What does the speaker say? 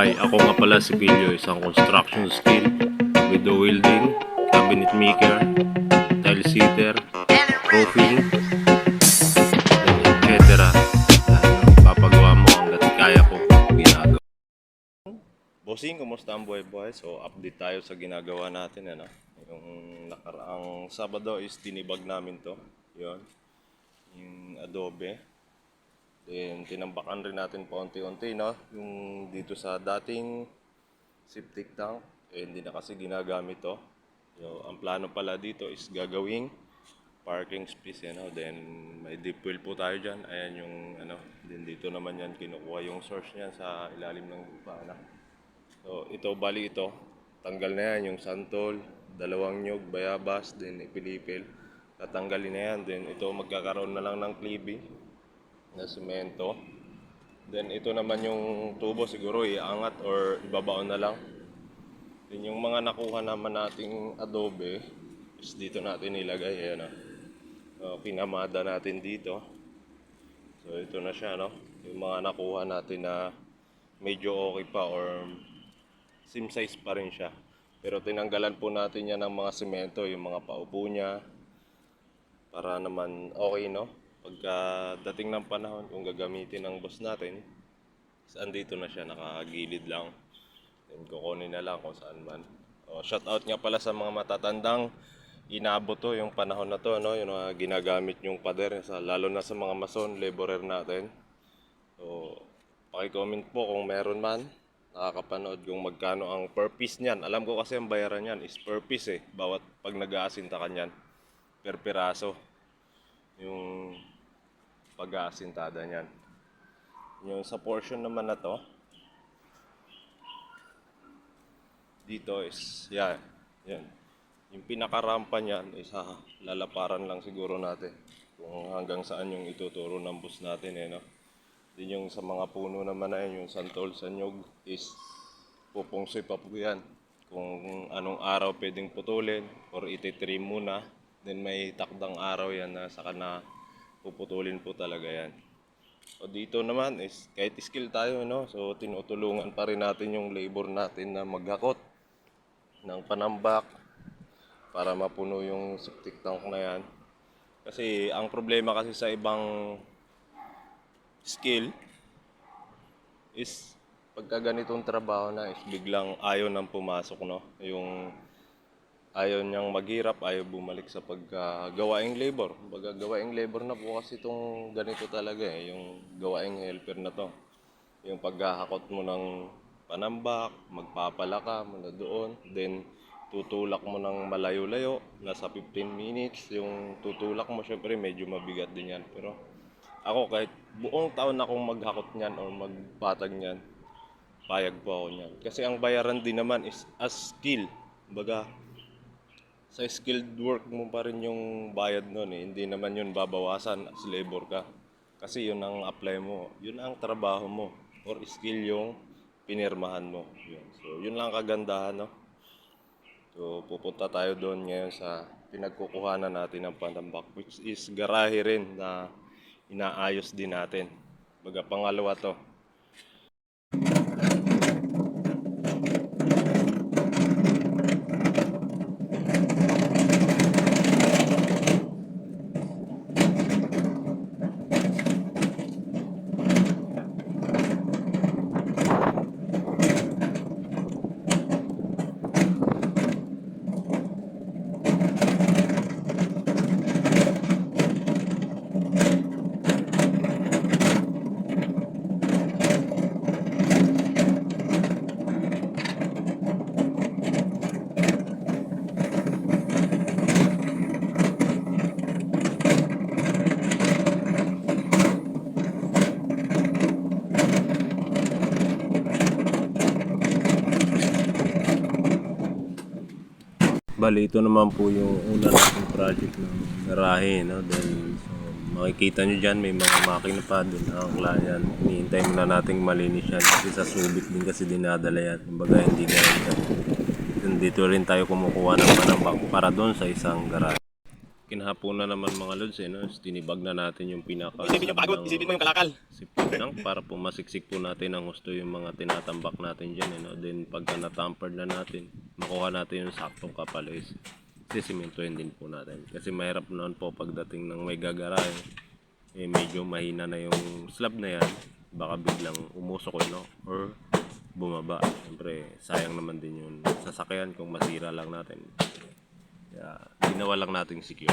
Hi, ako nga pala si Pilio, isang construction skill, window welding, cabinet maker, tile sitter, roofing, etc. Papagawa mo hanggat kaya ko ginagawa. Bossing, kumusta ang buhay-buhay? So, update tayo sa ginagawa natin. Ano? Yung nakaraang Sabado is tinibag namin to. Yun. Yung adobe. Then, tinambakan rin natin paunti-unti, no? Yung dito sa dating septic tank, eh, hindi na kasi ginagamit to. So, ang plano pala dito is gagawing parking space, you know? Then, may deep well po tayo dyan. Ayan yung, ano, then dito naman yan, kinukuha yung source niyan sa ilalim ng lupa, na. So, ito, bali ito. Tanggal na yan, yung santol, dalawang nyug, bayabas, then ipilipil. Tatanggalin na yan. Then, ito, magkakaroon na lang ng cleaving na semento. Then ito naman yung tubo siguro iangat or ibabaon na lang. Then yung mga nakuha naman nating adobe is dito natin ilagay. Ayan na. So, pinamada natin dito. So ito na siya no. Yung mga nakuha natin na medyo okay pa or same size pa rin siya. Pero tinanggalan po natin yan ng mga semento, yung mga paupo niya, para naman okay no pagka dating ng panahon kung gagamitin ng boss natin is andito na siya nakagilid lang. Then kukunin na lang kung saan man. O, shout out nga pala sa mga matatandang inabot to yung panahon na to no? Yung mga ginagamit yung pader sa lalo na sa mga mason laborer natin. So paki-comment po kung meron man. Nakakapanood kung magkano ang per piece niyan. Alam ko kasi ang bayaran niyan is per piece eh. Bawat pag nag-aasinta ka niyan per piraso yung pag-aasintada niyan. Yung sa portion naman na to, dito is, yan, yan. Yung pinakarampa niyan is ah, lalaparan lang siguro natin kung hanggang saan yung ituturo ng bus natin eh, no? Din yung sa mga puno naman na yun, yung santol, sanyog is pupungsoy pa po yan. Kung anong araw pwedeng putulin or ititrim muna, then may takdang araw yan na saka na puputulin po talaga yan. So dito naman is kahit skill tayo no, so tinutulungan pa rin natin yung labor natin na maghakot ng panambak para mapuno yung septic tank na yan. Kasi ang problema kasi sa ibang skill is pagka ganitong trabaho na is biglang ayaw nang pumasok no, yung ayaw niyang maghirap, ayaw bumalik sa paggawaing labor. Baga gawaing labor na po kasi itong ganito talaga eh, yung gawaing helper na to. Yung paghahakot mo ng panambak, magpapalaka mo na doon, then tutulak mo ng malayo-layo, nasa 15 minutes, yung tutulak mo syempre medyo mabigat din yan. Pero ako kahit buong taon akong maghakot niyan or magpatag niyan, payag po ako niyan. Kasi ang bayaran din naman is as skill. Baga, sa skilled work mo pa rin yung bayad nun eh. Hindi naman yun babawasan as labor ka. Kasi yun ang apply mo. Yun ang trabaho mo. Or skill yung pinirmahan mo. Yun. So, yun lang kagandahan, no? So, pupunta tayo doon ngayon sa pinagkukuhanan natin ng panambak, which is garahe rin na inaayos din natin. Baga, pangalawa to. Bali, ito naman po yung una nating project ng garahe, no? Then, so, makikita nyo dyan, may mga makina pa din ang yan. Hinihintay muna nating malinis yan kasi sa subic din kasi dinadala yan. Kumbaga, hindi ganyan. Dito rin tayo kumukuha ng panambak para doon sa isang garahe. Kinhapunan naman mga lods, eh, no? tinibag na natin yung pinaka Isipin yung pagod, isipin mo yung kalakal. Sipin lang para po masiksik po natin ang gusto yung mga tinatambak natin dyan. Eh, no? Then pagka natampered na natin, makuha natin yung saktong kapal is sisimentohin din po natin. Kasi mahirap noon po pagdating ng may gagarahe, eh medyo mahina na yung slab na yan. Baka biglang umusok no? or bumaba. Siyempre, sayang naman din yung sasakyan kung masira lang natin. Kaya, ginawa lang natin secure.